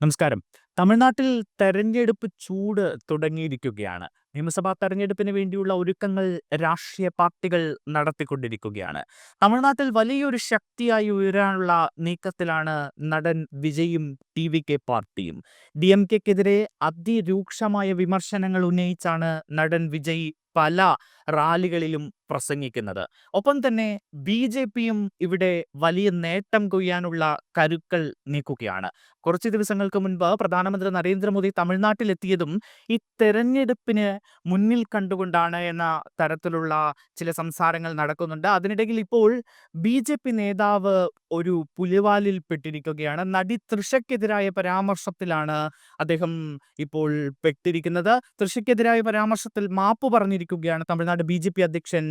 നമസ്കാരം. തമിഴ്നാട്ടിൽ തെരഞ്ഞെടുപ്പ് ചൂട് തുടങ്ങിയിരിക്കുകയാണ്. നിയമസഭാ തെരഞ്ഞെടുപ്പിന് വേണ്ടിയുള്ള ഒരുക്കങ്ങൾ രാഷ്ട്രീയ പാർട്ടികൾ നടത്തിക്കൊണ്ടിരിക്കുകയാണ്. തമിഴ്നാട്ടിൽ വലിയൊരു ശക്തിയായി ഉയരാനുള്ള നീക്കത്തിലാണ് നടൻ വിജയും ടി വി കെ പാർട്ടിയും. ഡി എം കെക്കെതിരെ അതിരൂക്ഷമായ വിമർശനങ്ങൾ ഉന്നയിച്ചാണ് നടൻ വിജയ് പല റാലികളിലും പ്രസംഗിക്കുന്നത്. ഒപ്പം തന്നെ ബി ജെ പിയും ഇവിടെ വലിയ നേട്ടം കൊയ്യാനുള്ള കരുക്കൾ നീക്കുകയാണ്. കുറച്ച് ദിവസങ്ങൾക്ക് മുൻപ് പ്രധാനമന്ത്രി നരേന്ദ്രമോദി തമിഴ്നാട്ടിലെത്തിയതും ഈ തെരഞ്ഞെടുപ്പിന് മുന്നിൽ കണ്ടുകൊണ്ടാണ് എന്ന തരത്തിലുള്ള ചില സംസാരങ്ങൾ നടക്കുന്നുണ്ട്. അതിനിടയിൽ ഇപ്പോൾ ബി ജെ പി നേതാവ് ഒരു പുലിവാലിൽ പെട്ടിരിക്കുകയാണ്. നടി തൃഷയ്ക്കെതിരായ പരാമർശത്തിലാണ് അദ്ദേഹം ഇപ്പോൾ പെട്ടിരിക്കുന്നത്. തൃഷയ്ക്കെതിരായ പരാമർശത്തിൽ മാപ്പ് പറഞ്ഞിരിക്കുകയാണ് തമിഴ്നാട് ബി ജെ പി അധ്യക്ഷൻ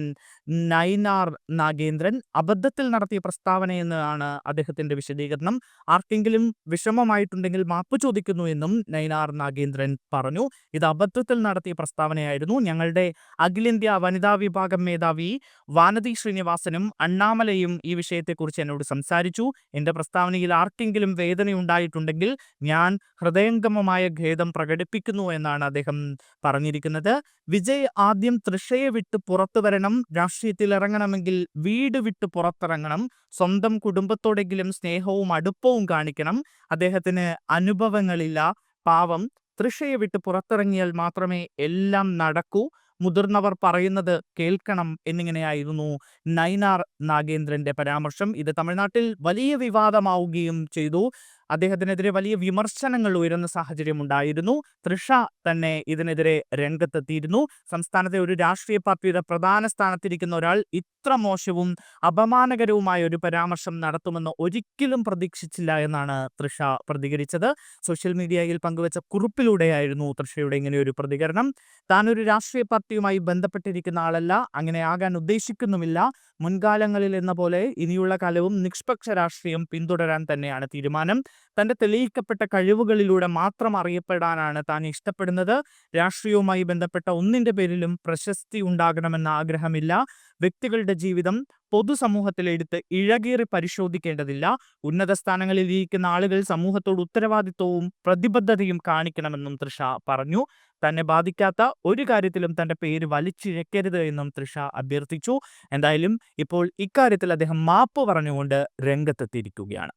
നൈനാർ നാഗേന്ദ്രൻ. അബദ്ധത്തിൽ നടത്തിയ പ്രസ്താവനയെന്നാണ് അദ്ദേഹത്തിന്റെ വിശദീകരണം. ആർക്കെങ്കിലും വിഷമമായിട്ടുണ്ടെങ്കിൽ മാപ്പ് ചോദിക്കുന്നു എന്നും നൈനാർ നാഗേന്ദ്രൻ പറഞ്ഞു. ഇത് അബദ്ധത്തിൽ നടത്തിയ പ്രസ്താവനയായിരുന്നു. ഞങ്ങളുടെ അഖിലേന്ത്യാ വനിതാ വിഭാഗം മേധാവി വാനതി ശ്രീനിവാസനും അണ്ണാമലയും ഈ വിഷയത്തെക്കുറിച്ച് എന്നോട് സംസാരിച്ചു. എന്റെ പ്രസ്താവനയിൽ ആർക്കെങ്കിലും വേദനയുണ്ടായിട്ടുണ്ടെങ്കിൽ ഞാൻ ഹൃദയംഗമമായ ഖേദം പ്രകടിപ്പിക്കുന്നു എന്നാണ് അദ്ദേഹം പറഞ്ഞിരിക്കുന്നത്. വിജയ് ആദ്യം തൃഷയെ വിട്ട് പുറത്തു വരണം രാഷ്ട്രീയത്തിൽ ഇറങ്ങണമെങ്കിൽ വീട് വിട്ട് പുറത്തിറങ്ങണം സ്വന്തം കുടുംബത്തോടെങ്കിലും സ്നേഹവും അടുപ്പവും കാണിക്കണം. അദ്ദേഹത്തിന് അനുഭവങ്ങളില്ല. പാവം. തൃഷയെ വിട്ട് പുറത്തിറങ്ങിയാൽ മാത്രമേ എല്ലാം നടക്കൂ. മുതിർന്നവർ പറയുന്നത് കേൾക്കണം എന്നിങ്ങനെയായിരുന്നു നൈനാർ നാഗേന്ദ്രന്റെ പരാമർശം. ഇത് തമിഴ്നാട്ടിൽ വലിയ വിവാദമാവുകയും ചെയ്തു. അദ്ദേഹത്തിനെതിരെ വലിയ വിമർശനങ്ങൾ ഉയരുന്ന സാഹചര്യം ഉണ്ടായിരുന്നു തൃഷ തന്നെ ഇതിനെതിരെ രംഗത്തെത്തിയിരുന്നു. സംസ്ഥാനത്തെ ഒരു രാഷ്ട്രീയ പാർട്ടിയുടെ പ്രധാന സ്ഥാനത്തിരിക്കുന്ന ഒരാൾ ഇത്ര മോശവും അപമാനകരവുമായ ഒരു പരാമർശം നടത്തുമെന്ന് ഒരിക്കലും പ്രതീക്ഷിച്ചില്ല എന്നാണ് തൃഷ പ്രതികരിച്ചത്. സോഷ്യൽ മീഡിയയിൽ പങ്കുവച്ച കുറിപ്പിലൂടെയായിരുന്നു തൃഷയുടെ ഒരു പ്രതികരണം. താൻ ഒരു രാഷ്ട്രീയ പാർട്ടിയുമായി ബന്ധപ്പെട്ടിരിക്കുന്ന ആളല്ല അങ്ങനെ ആകാൻ ഉദ്ദേശിക്കുന്നുമില്ല. മുൻകാലങ്ങളിൽ എന്ന പോലെ ഇനിയുള്ള കാലവും നിഷ്പക്ഷ രാഷ്ട്രീയം പിന്തുടരാൻ തന്നെയാണ് തീരുമാനം. തന്റെ തെളിയിക്കപ്പെട്ട കഴിവുകളിലൂടെ മാത്രം അറിയപ്പെടാനാണ് താൻ ഇഷ്ടപ്പെടുന്നത്. രാഷ്ട്രീയവുമായി ബന്ധപ്പെട്ട ഒന്നിന്റെ പേരിലും പ്രശസ്തി ഉണ്ടാകണമെന്ന ആഗ്രഹമില്ല. വ്യക്തികളുടെ ജീവിതം പൊതുസമൂഹത്തിലെടുത്ത് ഇഴകേറി പരിശോധിക്കേണ്ടതില്ല. ഉന്നത സ്ഥാനങ്ങളിൽ ഇരിക്കുന്ന ആളുകൾ സമൂഹത്തോട് ഉത്തരവാദിത്വവും പ്രതിബദ്ധതയും കാണിക്കണമെന്നും തൃഷ പറഞ്ഞു. തന്നെ ബാധിക്കാത്ത ഒരു കാര്യത്തിലും തന്റെ പേര് വലിച്ചിഴക്കരുത് എന്നും തൃഷ അഭ്യർത്ഥിച്ചു. എന്തായാലും ഇപ്പോൾ ഇക്കാര്യത്തിൽ അദ്ദേഹം മാപ്പ് പറഞ്ഞുകൊണ്ട് രംഗത്തെത്തിയിരിക്കുകയാണ്.